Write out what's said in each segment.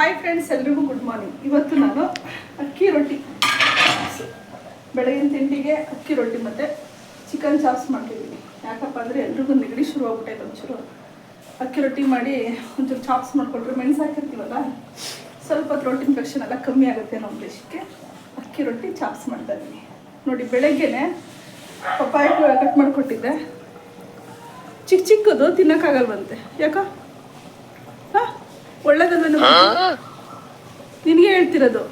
Hi friends ಎಲ್ರಿಗೂ good morning ಇವತ್ತು ನಾನು ಅಕ್ಕಿ ರೊಟ್ಟಿ. ಬೆಳಗಿನ ತಿಂಡಿಗೆ ಅಕ್ಕಿ ರೊಟ್ಟಿ ಮತ್ತು ಚಿಕನ್ ಚಾಪ್ಸ್ ಮಾಡ್ತಿದ್ದೀನಿ ಯಾಕಪ್ಪ ಅಂದರೆ ಎಲ್ರಿಗೂ ನೆಗಡಿ ಶುರು ಆಗ್ಬಿಟ್ಟೈತೆ ಒಂಚೂರು. ಅಕ್ಕಿ ರೊಟ್ಟಿ ಮಾಡಿ ಒಂಚೂರು ಚಾಪ್ಸ್ ಮಾಡಿಕೊಟ್ರೆ ಮೆಣಸು ಹಾಕಿರ್ತೀವಲ್ಲ, ಸ್ವಲ್ಪ ರೊಟ್ಟಿ ಇನ್ಫೆಕ್ಷನ್ ಎಲ್ಲ ಕಮ್ಮಿ ಆಗುತ್ತೆ ನಮ್ಮ ದೇಶಕ್ಕೆ. ಅಕ್ಕಿ ರೊಟ್ಟಿ ಚಾಪ್ಸ್ ಮಾಡ್ತಾ ಇದ್ದೀನಿ ನೋಡಿ, ಬೆಳಗ್ಗೆನೆ ಪಪ್ಪಾಯ ಕಟ್ ಮಾಡಿಕೊಟ್ಟಿದ್ದೆ. ಚಿಕ್ಕ ಚಿಕ್ಕದು ತಿನ್ನೋಕ್ಕಾಗಲ್ವಂತೆ. ಯಾಕ? ಒಳ್ಳೇದಲ್ವೇನೋ ನಿನಗೆ ಹೇಳ್ತಿರೋದು.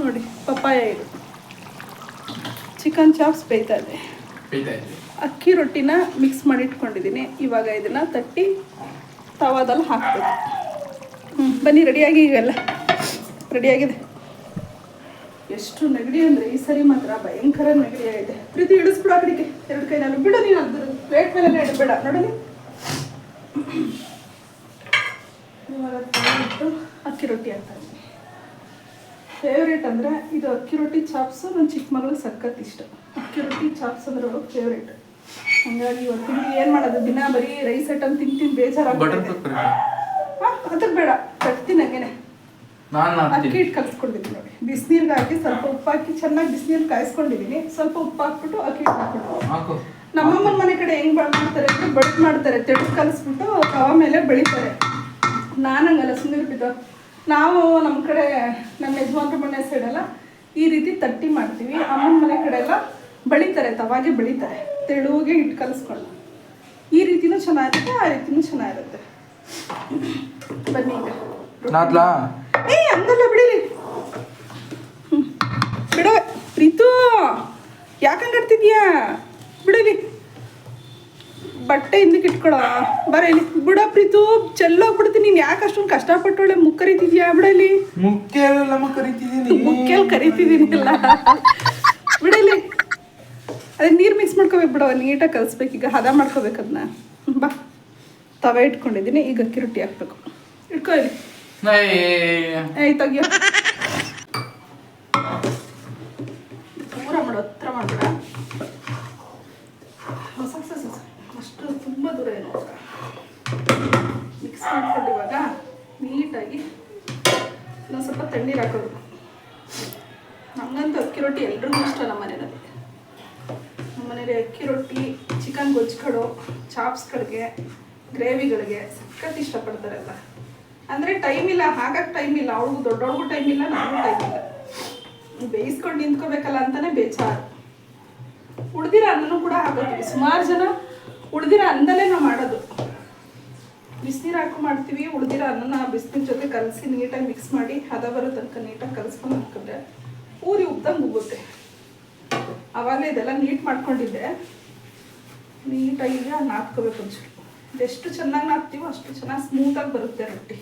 ನೋಡಿ ಪಪ್ಪಾಯ ಇದು. ಚಿಕನ್ ಚಾಪ್ಸ್ ಬೇಯ್ತಾ ಇದೆ. ಅಕ್ಕಿ ರೊಟ್ಟಿನ ಮಿಕ್ಸ್ ಮಾಡಿ ಇಟ್ಕೊಂಡಿದ್ದೀನಿ. ಇವಾಗ ಇದನ್ನು ತಟ್ಟಿ ತವಾದಲ್ಲಿ ಹಾಕ್ತೀನಿ ಹ್ಞೂ ಬನ್ನಿ ರೆಡಿಯಾಗಿ ಈಗೆಲ್ಲ. ರೆಡಿಯಾಗಿದೆ. ಎಷ್ಟು ನೆಗಡಿ ಅಂದರೆ ಈ ಸರಿ ಮಾತ್ರ ಭಯಂಕರ ನೆಗಡಿ ಆಗಿದೆ. ಪ್ರೀತಿ ಇಳಿಸ್ಬಿಡು ಆ ಕಡೆಗೆ. ಎರಡು ಕೈನಲ್ಲಿ ಬಿಡು ನೀನು ಅದ್ರ ಪ್ಲೇಟ್ ಮೇಲೆ ಇಡಬೇಡ. ನೋಡಲಿ ಇವಾಗ ಇಟ್ಟು ಅಕ್ಕಿ ರೊಟ್ಟಿ ಹಾಕ್ತಾ ಇದ್ದೀನಿ ಫೇವ್ರೇಟ್ ಅಂದರೆ ಇದು ಅಕ್ಕಿ ರೊಟ್ಟಿ ಚಾಪ್ಸು ನನ್ನ ಚಿಕ್ಕ ಮಗಳಿಗೆ ಸಖತ್ ಇಷ್ಟ. ಅಕ್ಕಿ ರೊಟ್ಟಿ ಚಾಪ್ಸ್ ಅಂದ್ರೆ ಅವಳು ಫೇವ್ರೇಟ್ ಹಂಗಾಗಿ ಇವತ್ತು ಏನು ಮಾಡೋದು? ದಿನ ಬರೀ ರೈಸ್ ಐಟಮ್ ತಿಂತೀನಿ ತಿಂದು ಹಾಂ ಅದ್ರ ಬೇಡ. ಕಟ್ತೀನಿ ಹಂಗೇನೆ. ಅಕ್ಕಿ ಇಟ್ಟು ಹಿಟ್ಟು ಕಲಿಸ್ಕೊಂಡಿದ್ದೀನಿ ನೋಡಿ. ಬಿಸಿನೀರ್ಗೆ ಹಾಕಿ ಸ್ವಲ್ಪ ಉಪ್ಪು ಹಾಕಿ ಚೆನ್ನಾಗಿ ಬಿಸಿನೀರು ಕಾಯಿಸ್ಕೊಂಡಿದ್ದೀನಿ ಸ್ವಲ್ಪ ಉಪ್ಪು ಹಾಕ್ಬಿಟ್ಟು ಅಕ್ಕಿ ಹಿಟ್ಟು ಹಾಕ್ಬಿಟ್ಟು ಹಾಕು. ನಮ್ಮಮ್ಮನ ಮನೆ ಕಡೆ ಹೆಂಗ್ ಬಳ ಮಾಡ್ತಾರೆ ಅಂದರೆ ಬಟ್ ಮಾಡ್ತಾರೆ. ತೆಳು ಕಲಿಸ್ಬಿಟ್ಟು ತವ ಮೇಲೆ ಬೆಳಿತಾರೆ. ನಾನು ಹಂಗಲ್ಲ ಸುಮ್ಮನೆ ಬಿದ್ದು ನಾವು ನಮ್ಮ ಕಡೆ ನಮ್ಮ ಯಜಮಾನ್ರ ಮನೆ ಸೈಡೆಲ್ಲ ಈ ರೀತಿ ತಟ್ಟಿ ಮಾಡ್ತೀವಿ. ಅಮ್ಮನ ಮನೆ ಕಡೆ ಎಲ್ಲ ಬೆಳಿತಾರೆ ತವಾಗೆ ಬೆಳಿತಾರೆ. ತೆಳುವಾಗೆ ಹಿಟ್ಟು ಕಲಿಸ್ಕೊಂಡು ಈ ರೀತಿನೂ ಚೆನ್ನಾಗಿರುತ್ತೆ ಆ ರೀತಿನೂ ಚೆನ್ನಾಗಿರುತ್ತೆ. ಬನ್ನಿ ನಾದ್ಲಾ? ಏ ಹಂಗಲ್ಲ ಬಿಡಿಲಿ. ಹ್ಮ್. ಬಿಡ ಪ್ರೀತು. ಯಾಕಂಗಾಡ್ತಿದ್ಯಾ ಬಿಡಲಿ. ಬಟ್ಟೆ ಹಿಂದಕ್ಕೆ ಇಟ್ಕೊಳ್ಳೋ ಬರೇನಿ ಇಲ್ಲಿ. ಬಿಡ ಪ್ರೀತು ಚೆಲ್ಲೋಗ್ಬಿಡ್ತೀನಿ ನೀನು ಯಾಕೆ ಅಷ್ಟೊಂದು ಕಷ್ಟಪಟ್ಟೊಳೆ? ಮುಖ ಕರಿತಿದ್ಯಾ ಬಿಡಲಿ. ಮುಖ್ಯ ನಮ್ಮ ಕರಿತಿದ್ದೀನಿ ಮುಖ್ಯಲ್ಲಿ ಕರಿತಿದ್ದೀನಿಲ್ಲ. ಬಿಡಲಿ. ಅದೇ ನೀರು ಮಿಕ್ಸ್ ಮಾಡ್ಕೋಬೇಕು ಬಿಡವ ನೀಟಾಗಿ ಕಲಿಸ್ಬೇಕು. ಈಗ ಹದ ಮಾಡ್ಕೋಬೇಕು ಅದನ್ನ ಬಾ. ತವೆ ಇಟ್ಕೊಂಡಿದ್ದೀನಿ. ಈಗ ಅಕ್ಕಿ ರೊಟ್ಟಿ ಹಾಕ್ಬೇಕು. ಇಟ್ಕೊಳ್ಳಿ ಇಲ್ಲಿ. ಏಯ್. ಏಯ್ ತೆಗಿಯೋ ದೂರ ಮಾಡು ಹತ್ರ ಮಾಡಬೇಡ ಹೊಸ ಹೊಸ ಹೊಸ ಅಷ್ಟು ತುಂಬ ದೂರ ಏನು ಮಿಕ್ಸ್ ಮಾಡ್ಕೊಂಡು ಇವಾಗ ನೀಟಾಗಿ ಇನ್ನೊಂದು ಸ್ವಲ್ಪ ತಣ್ಣೀರು ಹಾಕೋದು. ನಮಗಂತೂ ಅಕ್ಕಿ ರೊಟ್ಟಿ ಎಲ್ರಿಗೂ ಇಷ್ಟ ನಮ್ಮ ಮನೆಯಲ್ಲಿ. ನಮ್ಮ ಮನೇಲಿ ಅಕ್ಕಿ ರೊಟ್ಟಿ, ಚಿಕನ್ ಗೊಜ್ಜುಗಳು, ಚಾಪ್ಸ್ಗಳಿಗೆ, ಗ್ರೇವಿಗಳಿಗೆ ಸಖತ್ ಇಷ್ಟಪಡ್ತಾರೆ ಎಲ್ಲ ಅಂದರೆ ಟೈಮ್ ಇಲ್ಲ ಹಾಗಾಗಿ ಟೈಮ್ ಇಲ್ಲ, ಅವ್ಳಿಗೂ ದೊಡ್ಡವ್ರಿಗೂ ಟೈಮ್ ಇಲ್ಲ, ನಮಗೂ ಟೈಮ್ ಇಲ್ಲ. ಬೇಯಿಸ್ಕೊಂಡು ನಿಂತ್ಕೋಬೇಕಲ್ಲ ಅಂತಲೇ ಬೇಜಾರು. ಉಳ್ದಿರೋ ಅನ್ನನೂ ಕೂಡ ಹಾಕೋತೀವಿ ಸುಮಾರು ಜನ ಉಳ್ದಿರೋ ಅನ್ನದಲ್ಲೇ ನಾವು ಮಾಡೋದು. ಬಿಸಿನೀರು ಹಾಕಿ ಮಾಡ್ತೀವಿ, ಉಳಿದಿರೋ ಅನ್ನನ ಬಿಸಿನೀರ್ ಜೊತೆ ಕಲಸಿ ನೀಟಾಗಿ ಮಿಕ್ಸ್ ಮಾಡಿ ಹದ ಬರೋ ತನಕ ನೀಟಾಗಿ ಕಲಸ್ಕೊಂಡು ಹಾಕಿದ್ರೆ ಪೂರಿ ಉಬ್ದಂಗೆ ಉಬ್ಬುತ್ತೆ. ಆವಾಗಲೇ ಇದೆಲ್ಲ ನೀಟ್ ಮಾಡ್ಕೊಂಡಿದ್ದೆ. ನೀಟಾಗಿ ಈಗ ನಾದ್ಕೋಬೇಕು ಒಂಚೂರು ಎಷ್ಟು ಚೆನ್ನಾಗಿ ನಾದ್ತೀವೋ ಅಷ್ಟು ಚೆನ್ನಾಗಿ ಸ್ಮೂತಾಗಿ ಬರುತ್ತೆ ರೊಟ್ಟಿ.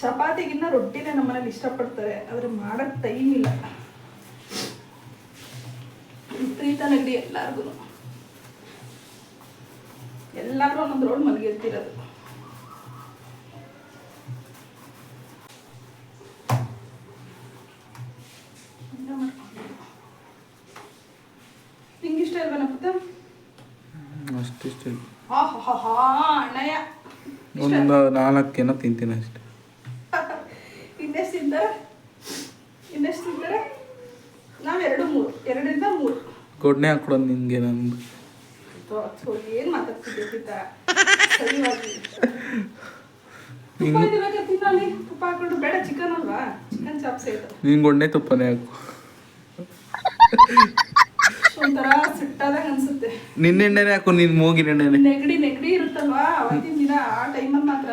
ಚಪಾತಿಗಿನ್ನ ರೊಟ್ಟಿನೇ ನಮ್ಮನೇಲಿ ಇಷ್ಟಪಡ್ತಾರೆ, ಆದರೆ ಮಾಡೋಕ್ಕೆ ಟೈಮ್ ಇಲ್ಲ. ಪ್ರೀತ ನಗಡಿ ಎಲ್ಲರಿಗೂ ಎಲ್ಲರೂ ಒಂದೊಂದು ರೋಡ್ ಮಲಗಿರ್ತಿರೋದು. ನಿಂಗೆ ಇಷ್ಟ ಇಲ್ವೇನ ಪುತ್ತ ಅಷ್ಟಿಷ್ಟ ಹಾ ಹಾ ಹಾ ಅಣ್ಣಯ್ಯ. ಒಂದು ನಾಲ್ಕು ಏನೋ ತಿಂತೀನಿ ಅಷ್ಟೇ. ಇನ್ನೆಷ್ಟು ತಿಂತಾರೆ? ಇನ್ನೆಷ್ಟು ತಿಂತಾರೆ? ನಾವು ಎರಡು ಮೂರು. ಎರಡರಿಂದ ಮೂರು. ಗೊಡ್ನೆ ಹಾಕೊಡೋದು ನಿಮಗೆ ನಂದು. ಏನು ಮಾತಾಡ್ತಿದ್ದೆ ಸರಿಯಾಗಿ ತುಪ್ಪ ಇದ್ರಾಗೆ ತಿನ್ನಲಿ ತುಪ್ಪ ಹಾಕೊಂಡು ಬೇಡ ಚಿಕನ್ ಅಲ್ವಾ ಚಿಕನ್ ಚಾಪ್ಸ್ ನಿಂಗೆ ಗೊಡ್ನೆ ತುಪ್ಪನೇ ಹಾಕು ಒಂಥರ ಸಿಟ್ಟಾದಾಗ ಅನ್ಸುತ್ತೆ ನಿನ್ನೆಣ್ಣೆನೇ ಹಾಕು ನಿನ್ ಮೂಗಿನ ಎಣ್ಣೆನೆ ನೆಗಡಿ ನೆಗಡಿ ಇರುತ್ತಲ್ವಾ ಅವತ್ತಿನ ದಿನ ಆ ಟೈಮಲ್ಲಿ ಮಾತ್ರ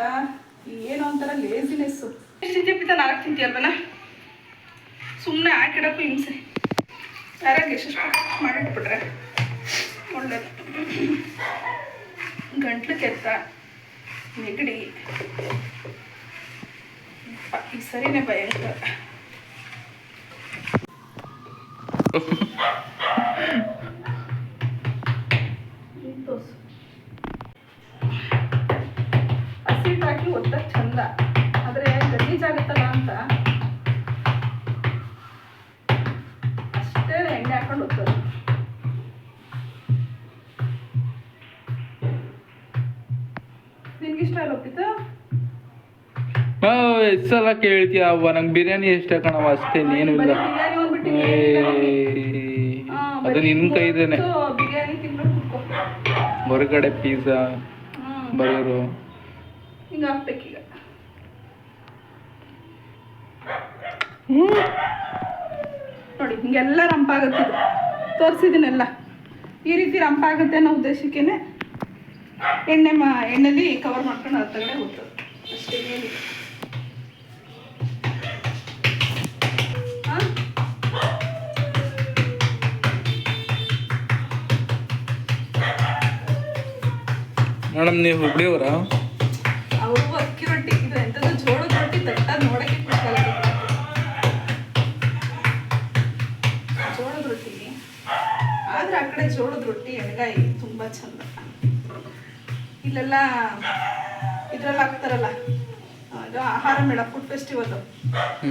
ಏನೋ ಒಂಥರ ಲೇಸಿನೆಸ್ಸು ಎಷ್ಟು ತಿಂತೀಯ ಪಿತ ನಾಲ್ಕು ತಿಂತೀಯಲ್ವನ ಸುಮ್ಮನೆ ಹಾಕಿಡಕ್ಕೂ ಹಿಂಸೆ ಯಾರಾಗ ಎಷ್ಟು ಮಾಡಿಟ್ಬಿಟ್ರೆ ಒಳ್ಳೇದು ಗಂಟ್ಲು ಕೆತ್ತ, ನೆಗಡಿ. ಈ ಸರಿನೇ ಭಯ ಇಲ್ಲಿ ತೋರ್ಸು. ಹಸಿಟ್ಟು ಹಾಕಿ ಒತ್ತಕ್ಕೆ ಚಂದ. ಆದರೆ ಗಲೀಜಾಗುತ್ತಲ್ಲ ಅಂತ? ಅಷ್ಟೇ ಎಣ್ಣೆ ಹಾಕೊಂಡು ಒತ್ತೋದು ಎಷ್ಟು ಸಲ ಕೇಳ್ತೀಯ ಅವ್ವ, ನಂಗೆ ಬಿರಿಯಾನಿ ಇಷ್ಟ ಕಣವ ಅಷ್ಟೇ ಏನು ಇಲ್ಲ. ಅದು ನಿನ್ ನಿನ್ನ ಕೈದೇನೆ ಹೊರಗಡೆ ಪಿಜ್ಜಾ ಬರ್ಗರು ನೋಡಿ, ಹಿಂಗೆಲ್ಲ ರಂಪಾಗುತ್ತೆ ತೋರಿಸಿದ್ದೀನೆಲ್ಲ ಈ ರೀತಿ ರಂಪಾಗುತ್ತೆ ಅನ್ನೋ ಉದ್ದೇಶಕ್ಕೇನೆ ಎಣ್ಣೆ ಮಾ ಎಣ್ಣೆಲಿ ಕವರ್ ಮಾಡ್ಕೊಂಡು ಅದ್ರ ತಗಡೆ ಹೋಗ್ತದೆ. ಅಷ್ಟೇ ಮೇಡಮ್ ನೀವು ಹುಬ್ಳಿಯವರಾ ಅವರು? ಅಕ್ಕಿ ರೊಟ್ಟಿ ಇದು ಎಂಥದ್ದು ಜೋಳದ ರೊಟ್ಟಿ ತಟ್ಟ ನೋಡಕ್ಕೆ ಖುಷಿಯಾಗುತ್ತೆ. ಜೋಳದ ರೊಟ್ಟಿ. ಆದ್ರೆ ಆ ಕಡೆ ಜೋಳದ ರೊಟ್ಟಿ ಎಣ್ಗಾಯಿ ತುಂಬಾ ಚಂದ. ಇಲ್ಲೆಲ್ಲ ಇದ್ರಲ್ಲಿ ಹಾಕ್ತಾರಲ್ಲ ಆಹಾರ ಮೇಳ ಫುಡ್ ಫೆಸ್ಟಿವಲ್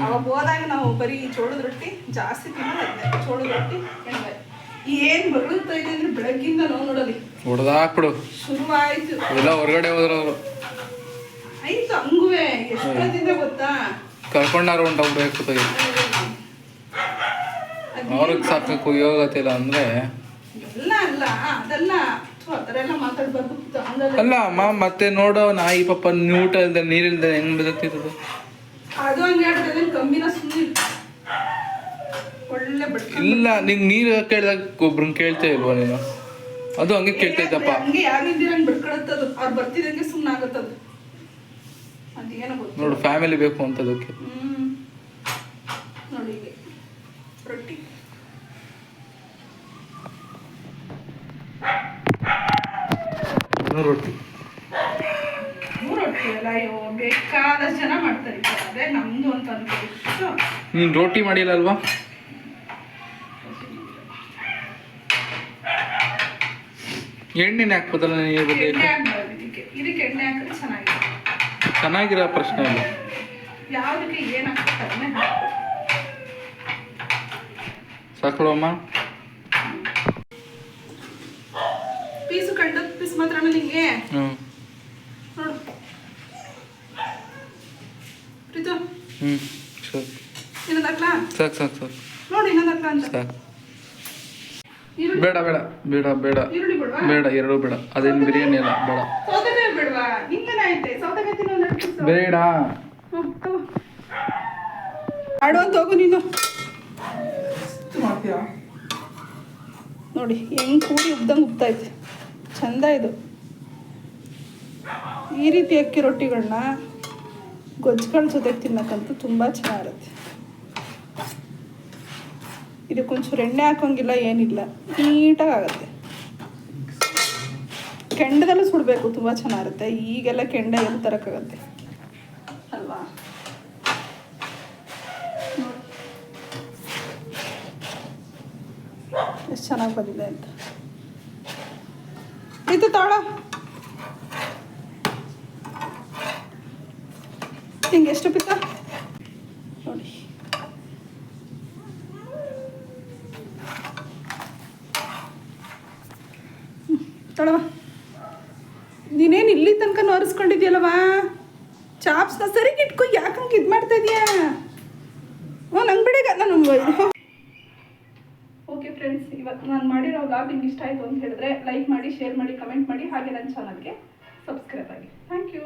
ಅವಾಗ ಹೋದಾಗ ನಾವು ಬರೀ ಜೋಳದ ರೊಟ್ಟಿ ಜಾಸ್ತಿ ತಿನ್ನೋದು. ಜೋಳದ ರೊಟ್ಟಿ ಎಣ್ಗಾಯಿ. ಏನ್ ಬರುತ್ತಾ ಇದೆ ಅಂದ್ರೆ ಬೆಳಗ್ಗಿಂದ ನಾವು ನೋಡಲಿ. ಹೊಡೆದಾಕ್ಬಿಡು ಶುರುವಾಯ್ತು. ಎಲ್ಲ ಹೊರಗಡೆ ಹೋದ್ರವ್ರು ಆಯ್ತು ಹಂಗುವೆ. ಎಷ್ಟೊತ್ತಿಂದ ಗೊತ್ತಾ? ಕರ್ಕೊಂಡಾರು ಹೊಂಟೋಗ್ಬೇಕು ಅದ್ ಅವ್ರಿಗೆ ಸಾಕಬೇಕು ಯೋಗತಿಲ್ಲ ಅಂದ್ರೆ. ಎಲ್ಲ ಅಲ್ಲ ಅದಲ್ಲ. ಅಲ್ಲ ಅಮ್ಮ ಮತ್ತೆ ನೋಡೋ ನಾಯಿ ಪಾಪ ನೀಟ ಇಲ್ದೆ ನೀರಿಲ್ದೆ ಹೆಂಗ್ ಬದುಕ್ತಿದ್ದು ಅದು ಹಂಗೆ ಕಮ್ಮಿನ ಸುಮ್ಮನೆ ಇಲ್ಲ ನಿಂಗ್ ನೀರು ಕೇಳಿದಾಗ ಒಬ್ರನ್ನ ಕೇಳ್ತಾ ಇಲ್ವ ನೀನು? ಅದು ಹಂಗೆ ಕೇಳ್ತಾ ಇದ್ದಪ್ಪ. ಹಂಗೆ ಯಾರಿದ್ದಿರಂಗ್ ಬಿಡ್ಕೊಳತ್ತದು ಅವ್ರು ಬರ್ತಿದಂಗೆ ಸುಮ್ಮನೆ ಆಗತ್ತದು ಅದೇನೋ ಗೊತ್ತು ನೋಡು ಫ್ಯಾಮಿಲಿ ಬೇಕು ಅಂತದಕ್ಕೆ. ಹ್ಮ್. ನೋಡಿ ಹೀಗೆ. ರೊಟ್ಟಿ. ಅದು ರೊಟ್ಟಿ. ಮೂರು ರೊಟ್ಟಿ ಅಲ್ಲ ಅಯ್ಯೋ ಬೇಕಾದಷ್ಟು ಜನ ಮಾಡ್ತಾರೆ. ಅದೇ ನಮ್ದು ಅಂತ ಅನ್ಕೊಳ್ಳಿ. ಇಷ್ಟು ನೀನು ರೊಟ್ಟಿ ಮಾಡಿಲ್ಲ ಅಲ್ವಾ? ಎಣ್ಣೆನೆ ಹಾಕ್ಬೋದಲ್ಲ ಬದಲು ಎಣ್ಣೆ ಹಾಕ್ಬಾರ್ದು ಇದಕ್ಕೆ ಇದಕ್ಕೆ ಎಣ್ಣೆ ಹಾಕಿದ್ರೆ ಚೆನ್ನಾಗಿದೆ ಚೆನ್ನಾಗಿರೋ ಪ್ರಶ್ನೆ ಅಲ್ಲ ಯಾವುದಕ್ಕೆ ಏನು ಹಾಕ್ಬೇಕು ಅದನ್ನೇ ಹಾಕ್ಬೇಕು. ಸಾಕಳಮ್ಮ ಪೀಸು ಕಂಡ ಪೀಸ್ ಮಾತ್ರ ನಿಂಗೆ? ಹ್ಞೂ. ನೋಡು. ಪ್ರೀತು ಹ್ಞೂ ಸರಿ. ಇನ್ನೊಂದು ಹಾಕ್ಲಾ? ಸಾಕು ಸಾಕು ಸಾಕು. ನೋಡಿ ಇನ್ನೊಂದು ಹಾಕ್ಲಾ ಅಂತ. ಸಾಕು. ಬೇಡ ಬೇಡ ಬೇಡ ಬೇಡ. ಬೇಡ ಎರಡು ಬೇಡ. ಅದೇನು ಬಿರಿಯಾನಿ ಅಲ್ಲ ಬೇಡ. ಬೇಡ. ಆಡುವಂತ ಆಡು ಅಂತ ಹೋಗು ನೀನು ನೋಡಿ ಹೆಂಗ್ ಕೂಡಿ ಉಬ್ದಂಗೆ ಇದೆ ಚಂದ ಇದು. ಈ ರೀತಿ ಅಕ್ಕಿ ರೊಟ್ಟಿಗಳನ್ನ ಗೊಜ್ಜುಗಳ ಜೊತೆಗೆ ತಿನ್ನಕ್ಕಂತೂ ತುಂಬ ಚೆನ್ನಾಗಿರುತ್ತೆ. ಇದಕ್ಕೊಂಚೂರು ಎಣ್ಣೆ ಹಾಕೋಂಗಿಲ್ಲ, ಏನಿಲ್ಲ. ನೀಟಾಗಿ ಆಗುತ್ತೆ ಕೆಂಡದಲ್ಲೂ ಸುಡಬೇಕು, ತುಂಬ ಚೆನ್ನಾಗಿರುತ್ತೆ. ಈಗೆಲ್ಲ ಕೆಂಡ ಎಲ್ಲಿ ತರೋಕ್ಕಾಗತ್ತೆ. ಅಲ್ವಾ. ಎಷ್ಟು ಚೆನ್ನಾಗಿ ಬಂದಿದೆ ಅಂತ. ಇದು ತಾಳ. ಹಿಂಗೆ ಎಷ್ಟು ಪಿತ್ತ? ತೊಳವ ನೀನೇನು ಇಲ್ಲಿ ತನಕ ನೋರಿಸ್ಕೊಂಡಿದ್ಯಲ್ಲವಾ? ಚಾಪ್ಸ್ನ ಸರಿ ಇಟ್ಕೊ ಯಾಕಂಗೆ ಇದು ಮಾಡ್ತಾ ಇದೆಯಾ? ಓ ನಂಗೆ ಬಿಡಗ ನಾನು ಓಕೆ ಫ್ರೆಂಡ್ಸ್ ಇವತ್ತು ನಾನು ಮಾಡಿರೋ ವ್ಲಾಗ್ ನಿಮ್ಗೆ ಇಷ್ಟ ಆಯಿತು ಅಂತ ಹೇಳಿದ್ರೆ ಲೈಕ್ ಮಾಡಿ ಶೇರ್ ಮಾಡಿ ಕಮೆಂಟ್ ಮಾಡಿ, ಹಾಗೆ ನನ್ನ ಚಾನಲ್ಗೆ ಸಬ್ಸ್ಕ್ರೈಬ್ ಆಗಿ. Thank you